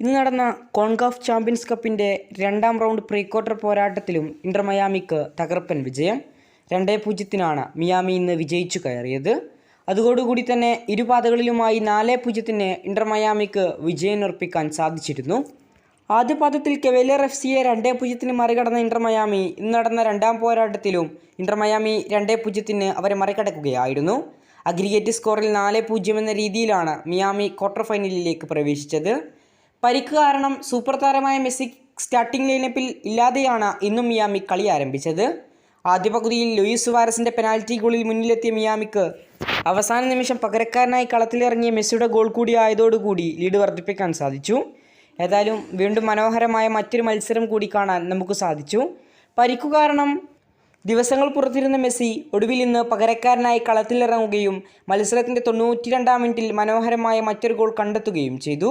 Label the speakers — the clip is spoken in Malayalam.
Speaker 1: ഇന്ന് നടന്ന കോൺകാഫ് ചാമ്പ്യൻസ് കപ്പിന്റെ രണ്ടാം റൗണ്ട് പ്രീ ക്വാർട്ടർ പോരാട്ടത്തിലും ഇന്റർ മയാമിക്ക് തകർപ്പൻ വിജയം. രണ്ടേ പൂജ്യത്തിനാണ് മിയാമി ഇന്ന് വിജയിച്ചു കയറിയത്. അതോടുകൂടി തന്നെ ഇരുപാതകളിലുമായി നാല് പൂജ്യത്തിന് ഇന്റർ മയാമിക്ക് വിജയം ഉറപ്പിക്കാൻ സാധിച്ചിരുന്നു. ആദ്യ പാദത്തിൽ കെവേലിയർ എഫ് സിയെ രണ്ടേ പൂജ്യത്തിന് മറികടന്ന ഇന്റർ മയാമി ഇന്ന് നടന്ന രണ്ടാം പോരാട്ടത്തിലും ഇന്റർ മയാമി രണ്ടേ പൂജ്യത്തിന് അവരെ മറികടക്കുകയായിരുന്നു. അഗ്രിഗേറ്റ് സ്കോറിൽ നാല് പൂജ്യം എന്ന രീതിയിലാണ് മിയാമി ക്വാർട്ടർ ഫൈനലിലേക്ക് പ്രവേശിച്ചത്. പരിക്ക് കാരണം സൂപ്പർ താരമായ മെസ്സി സ്റ്റാർട്ടിംഗ് ലൈനപ്പിൽ ഇല്ലാതെയാണ് ഇന്നും മിയാമി കളി ആരംഭിച്ചത്. ആദ്യ പകുതിയിൽ ലൂയിസ് വാരസിന്റെ പെനാൽറ്റി ഗോളിൽ മുന്നിലെത്തിയ മിയാമിക്ക് അവസാന നിമിഷം പകരക്കാരനായി കളത്തിലിറങ്ങിയ മെസ്സിയുടെ ഗോൾ കൂടി ആയതോടുകൂടി ലീഡ് വർദ്ധിപ്പിക്കാൻ സാധിച്ചു. ഏതായാലും വീണ്ടും മനോഹരമായ മറ്റൊരു മത്സരം കൂടി കാണാൻ നമുക്ക് സാധിച്ചു. പരിക്കു കാരണം ദിവസങ്ങൾ പുറത്തിരുന്ന മെസ്സി ഒടുവിൽ ഇന്ന് പകരക്കാരനായി കളത്തിലിറങ്ങുകയും മത്സരത്തിന്റെ തൊണ്ണൂറ്റി രണ്ടാം മിനിറ്റിൽ മനോഹരമായ മറ്റൊരു ഗോൾ കണ്ടെത്തുകയും ചെയ്തു.